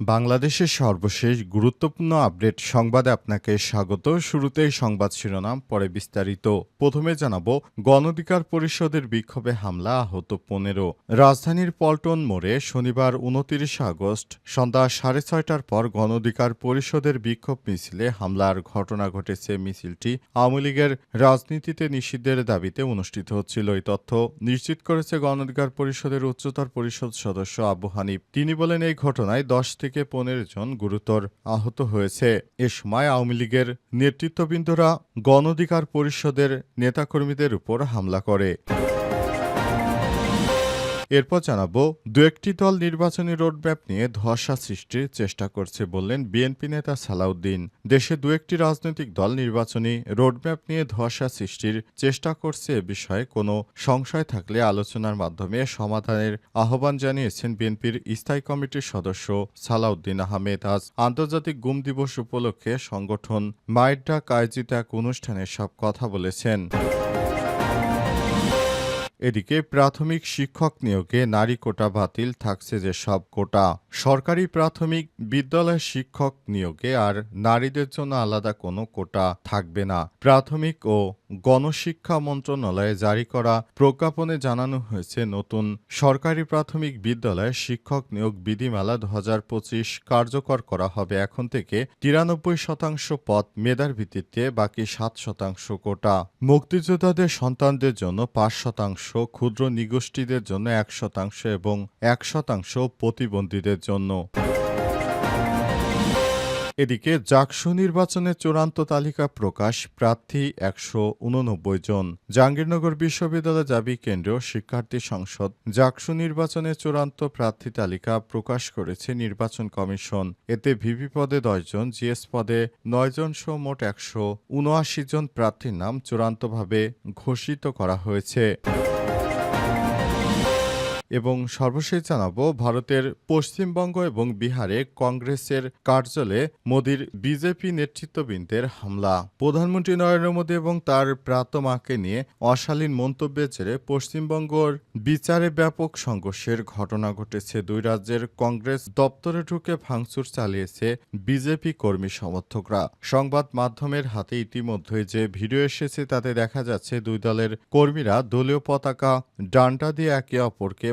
বাংলাদেশের সর্বশেষ গুরুত্বপূর্ণ আপডেট সংবাদে আপনাকে স্বাগত। শুরুতেই সংবাদ শিরোনাম, পরে বিস্তারিত। প্রথমে জানাব গণধিকার পরিষদের বিক্ষোভে হামলা আহত পনেরো। রাজধানীর পল্টন মোড়ে শনিবার উনতিরিশে আগস্ট সন্ধ্যা সাড়ে ছয়টার পর গণধিকার পরিষদের বিক্ষোভ মিছিলে হামলার ঘটনা ঘটেছে মিছিলটি আওয়ামী লীগের রাজনীতিতে নিষিদ্ধের দাবিতে অনুষ্ঠিত হচ্ছিল। এই তথ্য নিশ্চিত করেছে গণধিকার পরিষদের উচ্চতর পরিষদ সদস্য আবু হানিফ। তিনি বলেন, এই ঘটনায় দশ থেকে পনেরো জন গুরুতর আহত হয়েছে। এ সময় আওয়ামী লীগের নেতৃত্ববৃন্দরা গণধিকার পরিষদের নেতাকর্মীদের উপর হামলা করে। এরপর জানাব দু একটি দল নির্বাচনী রোডম্যাপ নিয়ে ধোঁয়াশা সৃষ্টির চেষ্টা করছে বললেন বিএনপি নেতা সালাউদ্দিন। দেশে দু একটি রাজনৈতিক দল নির্বাচনী রোডম্যাপ নিয়ে ধোঁয়াশা সৃষ্টির চেষ্টা করছে এ বিষয়ে কোনো সংশয় থাকলে আলোচনার মাধ্যমে সমাধানের আহ্বান জানিয়েছেন বিএনপির স্থায়ী কমিটির সদস্য সালাউদ্দিন আহমেদ। আজ আন্তর্জাতিক গুম দিবস উপলক্ষে সংগঠন মায়ের ডাক আয়োজিত এক অনুষ্ঠানে সব কথা বলেছেন। এদিকে প্রাথমিক শিক্ষক নিয়োগে নারী কোটা বাতিল থাকছে যে সব কোটা। সরকারি প্রাথমিক বিদ্যালয় শিক্ষক নিয়োগে আর নারীদের জন্য আলাদা কোনো কোটা থাকবে না। প্রাথমিক ও গণশিক্ষা মন্ত্রণালয়ে জারি করা প্রজ্ঞাপনে জানানো হয়েছে নতুন সরকারি প্রাথমিক বিদ্যালয়ে শিক্ষক নিয়োগ বিধিমালা দু হাজার পঁচিশ কার্যকর করা হবে। এখন থেকে তিরানব্বই শতাংশ পদ মেধার ভিত্তিতে, বাকি সাত শতাংশ কোটা। মুক্তিযোদ্ধাদের সন্তানদের জন্য পাঁচ শতাংশ, ক্ষুদ্র নিগোষ্ঠীদের জন্য এক শতাংশ এবং এক শতাংশ প্রতিবন্ধীদের জন্য। এদিকে জাকসু নির্বাচনের চূড়ান্ত তালিকা প্রকাশ প্রার্থী একশো উননব্বই জন। জাহাঙ্গীরনগর বিশ্ববিদ্যালয় দাবি কেন্দ্রীয় শিক্ষার্থী সংসদ জাকসু নির্বাচনের চূড়ান্ত প্রার্থী তালিকা প্রকাশ করেছে নির্বাচন কমিশন। এতে ভিভি পদে দশজন জিএস পদে নয়জন সহ মোট একশো উনআশি জন প্রার্থীর নাম চূড়ান্তভাবে ঘোষিত করা হয়েছে। এবং সর্বশেষ জানাব, ভারতের পশ্চিমবঙ্গ এবং বিহারে কংগ্রেসের কার্যালয়ে মোদীর বিজেপি নেতৃত্ববৃন্দের হামলা। প্রধানমন্ত্রী নরেন্দ্র মোদী এবং তার প্রাতমাকে নিয়ে অশালীন মন্তব্যের জেরে পশ্চিমবঙ্গর বিচারে ব্যাপক সংঘর্ষের ঘটনা ঘটেছে। দুই রাজ্যের কংগ্রেস দপ্তরে ঢুকে ভাঙচুর চালিয়েছে বিজেপি কর্মী সমর্থকরা। সংবাদ মাধ্যমের হাতে ইতিমধ্যে যে ভিডিও এসেছে, তাতে দেখা যাচ্ছে দুই দলের কর্মীরা দলীয় পতাকা ডান্ডা দিয়ে একে অপরকে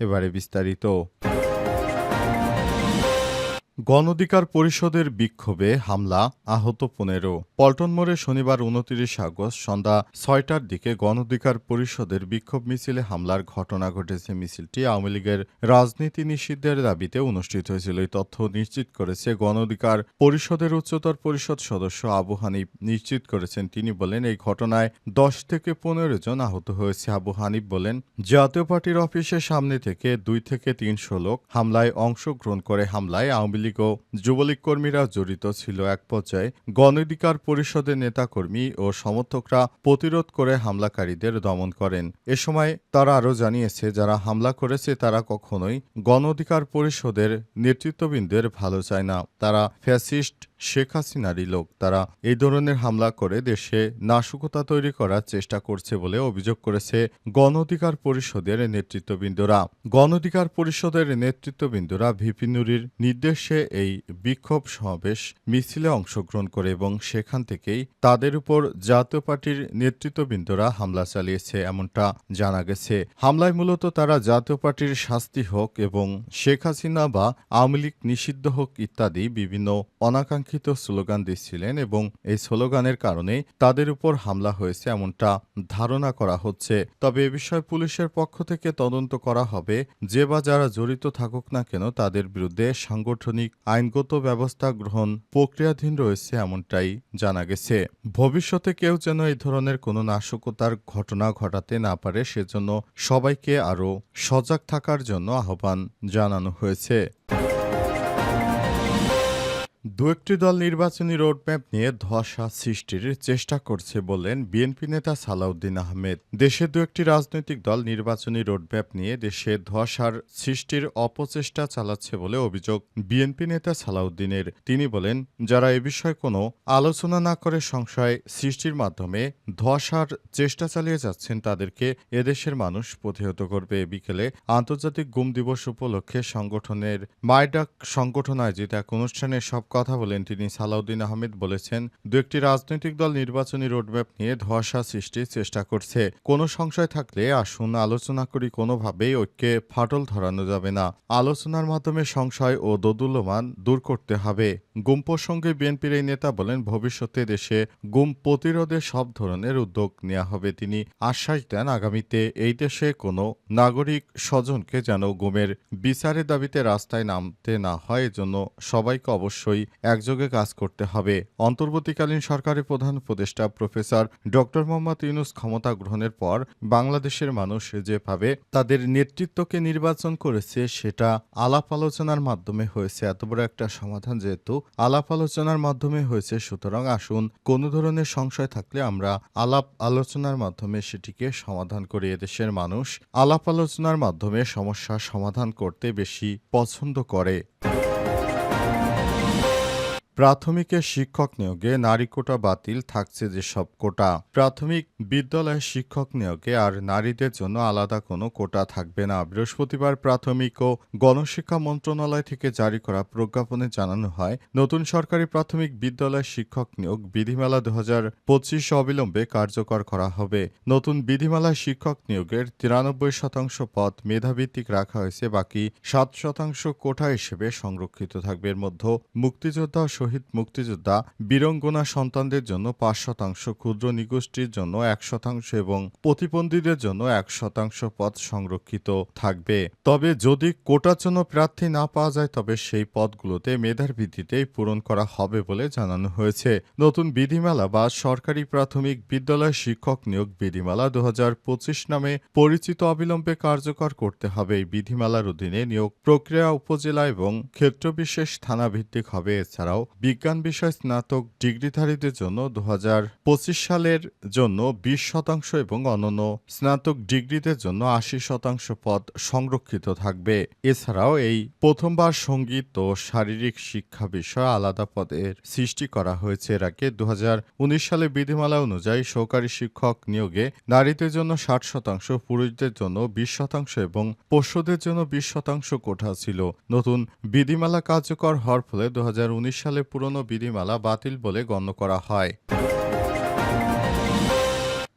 এবারে বিস্তারিত গণধিকার পরিষদের বিক্ষোভে হামলা আহত পনেরো। পল্টন মোড়ে শনিবার উনত্রিশ আগস্ট সন্ধ্যা ছয়টার দিকে গণধিকার পরিষদের বিক্ষোভ মিছিলে হামলার ঘটনা ঘটেছে। মিছিলটি আওয়ামী লীগের রাজনীতি নিষিদ্ধের দাবিতে অনুষ্ঠিত হয়েছিল। এই তথ্য নিশ্চিত করেছে গণধিকার পরিষদের উচ্চতর পরিষদ সদস্য আবু হানিফ। নিশ্চিত করেছেন তিনি বলেন, এই ঘটনায় দশ থেকে পনেরো জন আহত হয়েছে। আবু হানিফ বলেন, জাতীয় পার্টির অফিসের সামনে থেকে দুই থেকে তিনশো লোক হামলায় অংশগ্রহণ করে। হামলায় আওয়ামী লীগ ও যুবলীগ কর্মীরা জড়িত ছিল এক পর্যায়ে গণধিকার পরিষদের নেতাকর্মী ও সমর্থকরা প্রতিরোধ করে হামলাকারীদের দমন করেন। এ সময় তারা আরও জানিয়েছে, যারা হামলা করেছে তারা কখনোই গণধিকার পরিষদের নেতৃত্ববৃন্দের ভালো চায় না। তারা ফ্যাসিস্ট শেখ হাসিনারই লোক, তারা এই ধরনের হামলা করে দেশে নাশকতা তৈরি করার চেষ্টা করছে বলে অভিযোগ করেছে গণ অধিকার পরিষদের নেতৃত্ববৃন্দরা। গণ অধিকার পরিষদের নেতৃত্ববৃন্দরা ভিপি নুরির নির্দেশে এই বিক্ষোভ সমাবেশ মিছিলে অংশগ্রহণ করে এবং সেখান থেকেই তাদের উপর জাতীয় পার্টির নেতৃত্ববৃন্দরা হামলা চালিয়েছে এমনটা জানা গেছে। হামলায় মূলত তারা জাতীয় পার্টির শাস্তি হোক এবং শেখ হাসিনা বা আওয়ামী লীগ নিষিদ্ধ হোক ইত্যাদি বিভিন্ন অনাকাঙ্ক্ষিত অনাকাঙ্ক্ষিত স্লোগান দিচ্ছিলেন এবং এই স্লোগানের কারণে তাদের উপর হামলা হয়েছে এমনটা ধারণা করা হচ্ছে। তবে এ বিষয়ে পুলিশের পক্ষ থেকে তদন্ত করা হবে। যে বা যারা জড়িত থাকুক না কেন তাদের বিরুদ্ধে সাংগঠনিক আইনগত ব্যবস্থা গ্রহণ প্রক্রিয়াধীন রয়েছে এমনটাই জানা গেছে। ভবিষ্যতে কেউ যেন এই ধরনের কোনো নাশকতার ঘটনা ঘটাতে না পারে সেজন্য সবাইকে আরও সজাগ থাকার জন্য আহ্বান জানানো হয়েছে। দু একটি দল নির্বাচনী রোডম্যাপ নিয়ে ধোঁয়াশা সৃষ্টির চেষ্টা করছে বললেন বিএনপি নেতা সালাউদ্দিন আহমেদ। দেশে দু একটি রাজনৈতিক দল নির্বাচনী রোডম্যাপ নিয়ে দেশে ধোঁয়াশার সৃষ্টির অপচেষ্টা চালাচ্ছে বলে অভিযোগ বিএনপি নেতা সালাউদ্দিনের। তিনি বলেন, যারা এ বিষয়ে কোনো আলোচনা না করে সংশয় সৃষ্টির মাধ্যমে ধসার চেষ্টা চালিয়ে যাচ্ছেন, তাদেরকে এদেশের মানুষ প্রতিহত করবে। বিকেলে আন্তর্জাতিক গুম দিবস উপলক্ষে সংগঠনের মাইডাক সংগঠন আয়োজিত এক অনুষ্ঠানে সব কথা বলেন তিনি সালাউদ্দিন আহমেদ বলেছেন দু একটি রাজনৈতিক দল নির্বাচনী রোডম্যাপ নিয়ে ধোঁয়াশা সৃষ্টির চেষ্টা করছে। কোনো সংশয় থাকলে আসুন আলোচনা করি, কোনোভাবেই ঐক্যে ফাটল ধরানো যাবে না। আলোচনার মাধ্যমে সংশয় ও দোদুল্যমান দূর করতে হবে। গুম প্রসঙ্গে বিএনপির এই নেতা বলেন, ভবিষ্যতে দেশে গুম প্রতিরোধে সব ধরনের উদ্যোগ নেওয়া হবে। তিনি আশ্বাস দেন, আগামীতে এই দেশে কোনো নাগরিক স্বজনকে যেন গুমের বিচারের দাবিতে রাস্তায় নামতে না হয়, এজন্য সবাইকে অবশ্যই একযোগে কাজ করতে হবে। অন্তর্বর্তীকালীন সরকারের প্রধান উপদেষ্টা প্রফেসর ড. মোহাম্মদ ইউনুস ক্ষমতা গ্রহণের পর বাংলাদেশের মানুষ যেভাবে তাদের নেতৃত্বকে নির্বাচন করেছে, সেটা আলাপ আলোচনার মাধ্যমে হয়েছে। এত বড় একটা সমাধান যেহেতু আলাপ আলোচনার মাধ্যমে হয়েছে, সুতরাং আসুন কোনো ধরনের সংশয় থাকলে আমরা আলাপ আলোচনার মাধ্যমে সেটিকে সমাধান করি। এদেশের মানুষ আলাপ আলোচনার মাধ্যমে সমস্যা সমাধান করতে বেশি পছন্দ করে। প্রাথমিকের শিক্ষক নিয়োগে নারী কোটা বাতিল থাকছে যেসব কোটা। প্রাথমিক বিদ্যালয়ে শিক্ষক নিয়োগে আর নারীদের জন্য আলাদা কোনো কোটা থাকবে না। বৃহস্পতিবার প্রাথমিক ও গণশিক্ষা মন্ত্রণালয় থেকে জারি করা প্রজ্ঞাপনে জানানো হয়, নতুন সরকারি প্রাথমিক বিদ্যালয় শিক্ষক নিয়োগ বিধিমালা দু হাজার পঁচিশ অবিলম্বে কার্যকর করা হবে। নতুন বিধিমালায় শিক্ষক নিয়োগের তিরানব্বই শতাংশ পদ মেধাভিত্তিক রাখা হয়েছে, বাকি সাত শতাংশ কোটা হিসেবে সংরক্ষিত থাকবে। এর মধ্যে মুক্তিযোদ্ধা শহীদ মুক্তিযোদ্ধা বীরঙ্গনা সন্তানদের জন্য পাঁচ শতাংশ, ক্ষুদ্র নিগোষ্ঠীর জন্য এক শতাংশ এবং প্রতিবন্ধীদের জন্য এক শতাংশ পদ সংরক্ষিত থাকবে। তবে যদি কোটার জন্য প্রার্থী না পাওয়া যায়, তবে সেই পদগুলোতে মেধার ভিত্তিতেই পূরণ করা হবে বলে জানানো হয়েছে। নতুন বিধিমালা বা সরকারি প্রাথমিক বিদ্যালয় শিক্ষক নিয়োগ বিধিমালা দু হাজার পঁচিশ নামে পরিচিত অবিলম্বে কার্যকর করতে হবে। এই বিধিমালার অধীনে নিয়োগ প্রক্রিয়া উপজেলা এবং ক্ষেত্রবিশেষ থানা ভিত্তিক হবে। এছাড়াও বিজ্ঞান বিষয় স্নাতক ডিগ্রিধারীদের জন্য দু হাজার পঁচিশ সালের জন্য বিশ শতাংশ এবং অনন্য স্নাতক ডিগ্রিদের জন্য আশি শতাংশ পদ সংরক্ষিত থাকবে। এছাড়াও এই প্রথমবার সংগীত ও শারীরিক শিক্ষা বিষয়ে আলাদা পদের সৃষ্টি করা হয়েছে। এর আগে দু হাজার উনিশ সালে বিধিমালা অনুযায়ী সহকারী শিক্ষক নিয়োগে নারীদের জন্য ষাট শতাংশ, পুরুষদের জন্য বিশ শতাংশ এবং পশুদের জন্য বিশ শতাংশ কোঠা ছিল। নতুন বিধিমালা কার্যকর হওয়ার ফলে দু হাজার উনিশ সালে পুরনো বিধিমালা বাতিল বলে গণ্য করা হয়।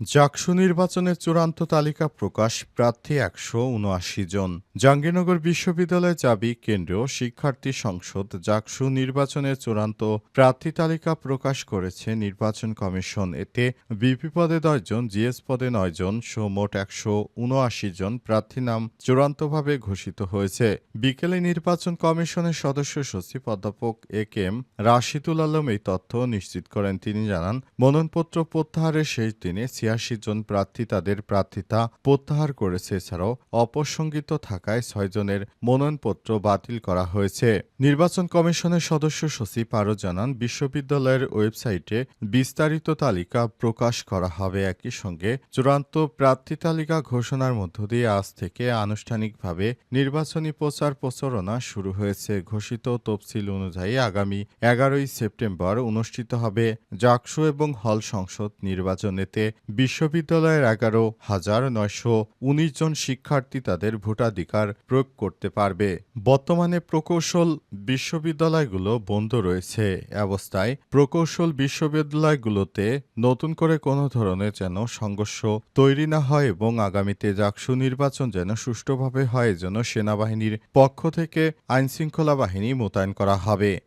জাকসু নির্বাচনের চূড়ান্ত তালিকা প্রকাশ প্রার্থী একশো উনআশি জন। জাহাঙ্গীরনগর বিশ্ববিদ্যালয় চাবি কেন্দ্রীয় শিক্ষার্থী সংসদ জাকসু নির্বাচনের চূড়ান্ত প্রার্থী তালিকা প্রকাশ করেছে নির্বাচন কমিশন। এতে বিপি পদে দশজন জিএস পদে নয় জন, সহ মোট একশো উনআশি জন প্রার্থী নাম চূড়ান্তভাবে ঘোষিত হয়েছে। বিকেলে নির্বাচন কমিশনের সদস্য সচিব অধ্যাপক A K M Rashidul Alam এই তথ্য নিশ্চিত করেন। তিনি জানান, মনোনয়নপত্র প্রত্যাহারের শেষ দিনে ছিয়াশি জন প্রার্থী তাদের প্রার্থিতা প্রত্যাহার করেছে। এছাড়াও অপ্রসঙ্গিত থাকায় ছয়জনের মনোনয়নপত্র বাতিল করা হয়েছে। নির্বাচন কমিশনের সদস্য সচিব আরও জানান, বিশ্ববিদ্যালয়ের ওয়েবসাইটে বিস্তারিত তালিকা প্রকাশ করা হবে একই সঙ্গে চূড়ান্ত প্রার্থী তালিকা ঘোষণার মধ্য দিয়ে আজ থেকে আনুষ্ঠানিকভাবে নির্বাচনী প্রচার প্রচারণা শুরু হয়েছে। ঘোষিত তফসিল অনুযায়ী আগামী এগারোই সেপ্টেম্বর অনুষ্ঠিত হবে জাকসু এবং হল সংসদ নির্বাচনেতে বিশ্ববিদ্যালয়ের এগারো হাজার নয়শো উনিশ জন শিক্ষার্থী তাদের ভোটাধিকার প্রয়োগ করতে পারবে। বর্তমানে প্রকৌশল বিশ্ববিদ্যালয়গুলো বন্ধ রয়েছে। অবস্থায় প্রকৌশল বিশ্ববিদ্যালয়গুলোতে নতুন করে কোনো ধরনের যেন সংঘর্ষ তৈরি না হয় এবং আগামীতে জাকসু নির্বাচন যেন সুষ্ঠুভাবে হয়, যেন সেনাবাহিনীর পক্ষ থেকে আইনশৃঙ্খলা বাহিনী মোতায়েন করা হবে।